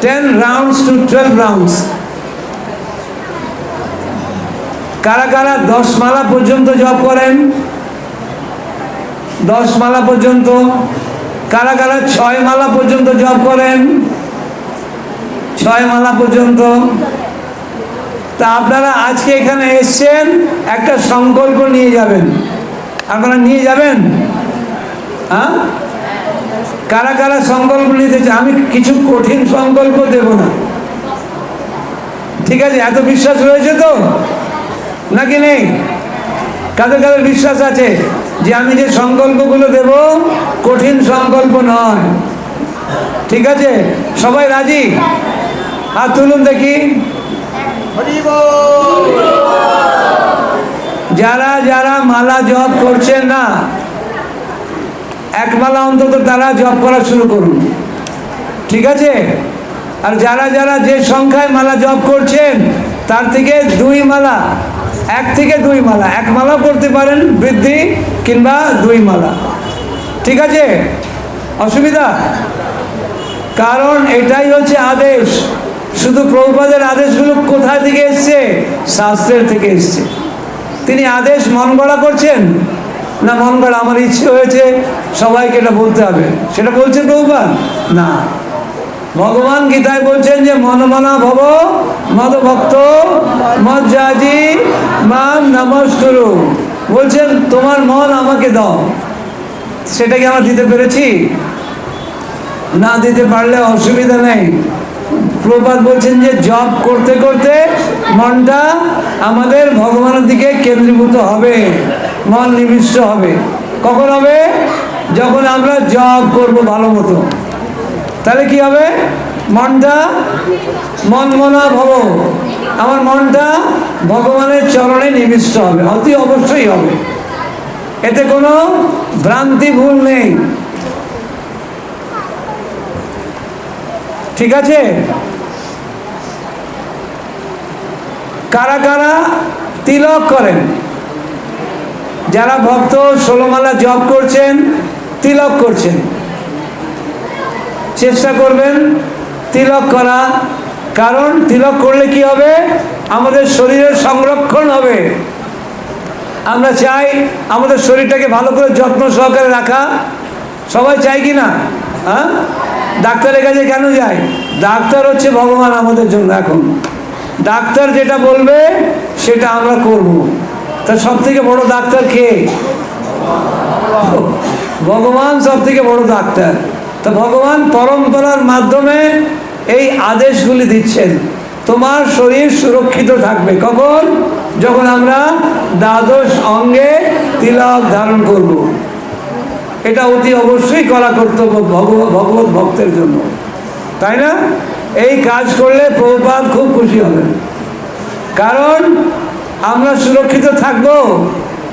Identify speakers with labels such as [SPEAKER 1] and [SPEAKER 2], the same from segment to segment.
[SPEAKER 1] Ten rounds to twelve rounds কারা কারা দশ মালা পর্যন্ত জপ করেন? দশ মালা পর্যন্ত। কারা কারা ছয় মালা পর্যন্ত জপ করেন? ছয় মালা পর্যন্ত। তা আপনারা আজকে এখানে এসছেন, একটা সংকল্প নিয়ে যাবেন। আপনারা নিয়ে যাবেন? হ্যাঁ? কারা কারা সংকল্প নিতে চায় আমি কিছু কঠিন সংকল্প দেব না। ঠিক আছে, এত বিশ্বাস রয়েছে তো? নাকি নেই? কাদের কাদের বিশ্বাস আছে যে আমি যে সংকল্পগুলো দেব, কঠিন সংকল্প নয়। ঠিক আছে, সবাই রাজি? হাত তুলুন দেখি। যারা যারা মালা জপ করছেন না এক মালা অন্তত তারা জপ করা শুরু করুন। ঠিক আছে? আর যারা যারা যে সংখ্যায় মালা জপ করছেন, তার থেকে দুই মালা, এক থেকে দুই মালা, এক মালা করতে পারেন বৃদ্ধি কিংবা দুই মালা। ঠিক আছে? অসুবিধা? কারণ এটাই হচ্ছে আদেশ। শুধু প্রভুপাদের আদেশগুলো কোথা থেকে এসছে? শাস্ত্রের থেকে এসছে। তিনি আদেশ মন গড়া করছেন? না মন গড়া আমার ইচ্ছে হয়েছে সবাইকে এটা বলতে হবে। সেটা বলছে প্রভুপাদ না। ভগবান গীতায় বলছেন যে, মনমনা ভব মদ ভক্ত মজ্জাজি, মাম নমস্কুরু বলছেন, তোমার মন আমাকে দাও। সেটা কি আমরা দিতে পেরেছি? না দিতে পারলে অসুবিধা নেই। প্রপাত বলছেন যে জব করতে করতে মনটা আমাদের ভগবানের দিকে কেন্দ্রীভূত হবে, মন নিবিষ্ট হবে। কখন হবে? যখন আমরা জব করব ভালো মতো। তাহলে কি হবে? মনটা মন মনা ভব আমার মনটা ভগবানের চরণে নিবিষ্ট হবে, অতি অবশ্যই হবে। এতে কোনো ভ্রান্তি ভুল নেই। ঠিক আছে? কারা কারা? তিলক করেন। যারা ভক্ত ষোলোমালা জপ করছেন, তিলক করছেন। চেষ্টা করবেন তিলক করা, কারণ তিলক করলে কি হবে? আমাদের শরীরের সংরক্ষণ হবে। আমরা চাই আমাদের শরীরটাকে ভালো করে যত্ন সহকারে রাখা। সবাই চাই কি না? হ্যাঁ? ডাক্তারের কাছে কেন যায়? ডাক্তার হচ্ছে ভগবান আমাদের জন্য এখন। ডাক্তার যেটা বলবে, সেটা আমরা করব। তা সব থেকে বড় ডাক্তার কে? ভগবান সব থেকে বড় ডাক্তার। তো ভগবান পরম্পরার মাধ্যমে এই আদেশগুলি দিচ্ছেন। তোমার শরীর সুরক্ষিত থাকবে। কখন? যখন আমরা দ্বাদশ অঙ্গে তিলক ধারণ করব। এটা অতি অবশ্যই করা কর্তব্য ভগব- ভগবত ভক্তের জন্য। তাই না? এই কাজ করলে প্রভুপাত খুব খুশি হবেন কারণ আমরা সুরক্ষিত থাকব,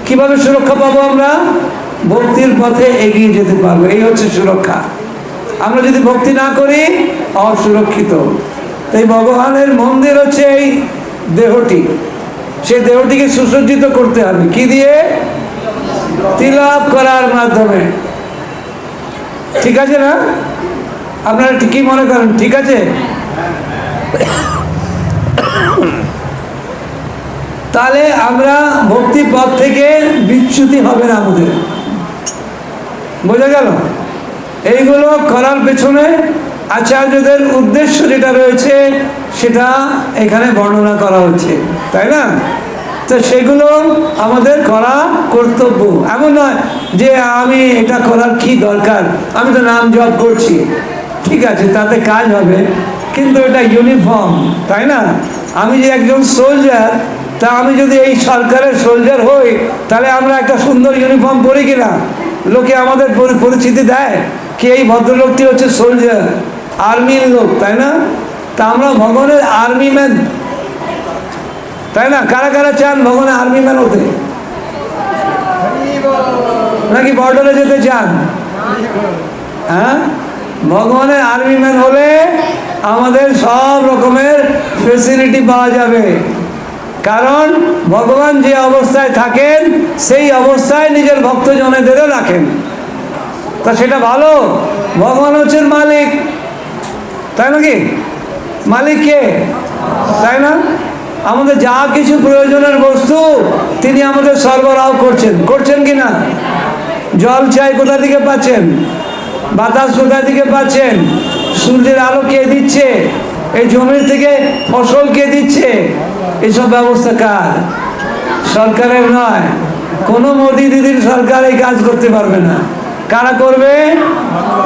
[SPEAKER 1] কীভাবে সুরক্ষা পাবো আমরা? ভক্তির পথে এগিয়ে যেতে পারব, এই হচ্ছে সুরক্ষা। আমরা যদি ভক্তি না করি, অসুরক্ষিত। তাই ভগবানের মন্দির হচ্ছে এই দেহটি। সেই দেহটিকে সুসজ্জিত করতে হবে। কি দিয়ে? তিলাপ করার মাধ্যমে। ঠিক আছে না? আপনারা কি মনে করেন? ঠিক আছে? তাহলে আমরা ভক্তি পথ থেকে বিচ্যুতি হবে না আমাদের। বোঝা গেল? এইগুলো করার পেছনে আচার্যদের উদ্দেশ্য যেটা রয়েছে, সেটা এখানে বর্ণনা করা হচ্ছে, তাই না? তো সেগুলো আমাদের করা কর্তব্য। এমন নয় যে আমি এটা করার কি দরকার, আমি তো নাম জপ করছি। ঠিক আছে, তাতে কাজ হবে। কিন্তু এটা ইউনিফর্ম তাই না? আমি যে একজন সোলজার তা আমি যদি এই সরকারের সোলজার হই, তাহলে আমরা একটা সুন্দর ইউনিফর্ম পরি কিনা? লোকে আমাদের পরি- পরিচিতি দেয় কি এই ভদ্রলোকটি হচ্ছে সোলজার আর্মির লোক, তাই না? তা আমরা ভগবানের আর্মি ম্যান তাই না? কারা কারা চান ভগবানের আর্মি ম্যান হতে? নাকি বর্ডারে যেতে চান? হ্যাঁ? ভগবানের আর্মি ম্যান হলে আমাদের সব রকমের ফেসিলিটি পাওয়া যাবে। কারণ ভগবান যে অবস্থায় থাকেন, সেই অবস্থায় নিজের ভক্তজনেদেরও রাখেন। তা সেটা ভালো? ভগবান হচ্ছেন মালিক। তাই নাকি? মালিক কে? তাই না? আমাদের যা কিছু প্রয়োজনের বস্তু তিনি আমাদের সরবরাহ করছেন। করছেন কি না? জল চাই কোথা থেকে পাচ্ছেন? বাতাস কোথা থেকে পাচ্ছেন? সূর্যের আলো কে দিচ্ছে? এই জমির থেকে ফসল কে দিচ্ছে? এসব ব্যবস্থা কার? সরকারের নয়। কোনো মোদি দিদির সরকার এই কাজ করতে পারবে না। কারা করবে?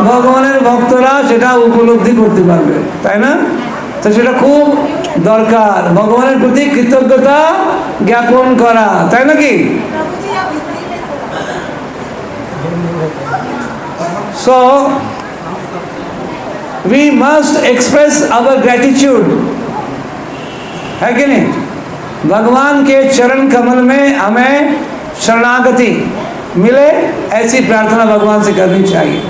[SPEAKER 1] ভগবানের ভক্তরা সেটা উপলব্ধি করতে পারবে। তাই না? তো সেটা খুব দরকার। ভগবানের প্রতি কৃতজ্ঞতা জ্ঞাপন করা। তাই নাকি So, we must express our gratitude. है कि नहीं? भगवान के चरण कमल में हमें शरणागति मिले, ऐसी प्रार्थना भगवान से करनी चाहिए।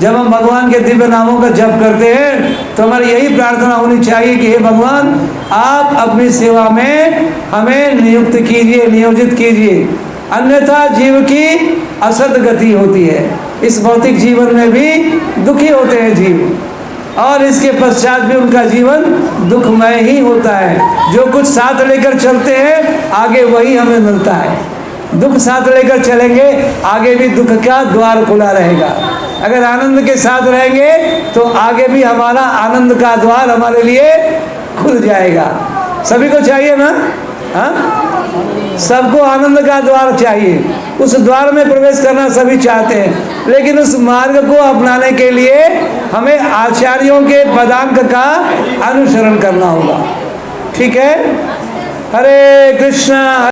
[SPEAKER 1] जब हम भगवान के दिव्य नामों का जप करते हैं तो हमारी यही प्रार्थना होनी चाहिए कि हे भगवान, आप अपनी सेवा में हमें नियुक्त कीजिए, नियोजित कीजिए। अन्यथा जीव की असद गति होती है। इस भौतिक जीवन में भी दुखी होते हैं जीव। और इसके पश्चात भी उनका जीवन दुखमय ही होता है। जो कुछ साथ लेकर चलते हैं, आगे वही हमें मिलता है। दुख साथ लेकर चलेंगे, आगे भी दुख का द्वार खुला रहेगा। अगर आनंद के साथ रहेंगे तो आगे भी हमारा आनंद का द्वार हमारे लिए खुल जाएगा। सभी को चाहिए ना? हाँ? सबको आनंद का द्वार चाहिए। उस द्वार में प्रवेश करना सभी चाहते हैं। लेकिन उस मार्ग को अपनाने के लिए हमें आचार्यों के पदांक का अनुसरण करना होगा। ठीक है? हरे कृष्णा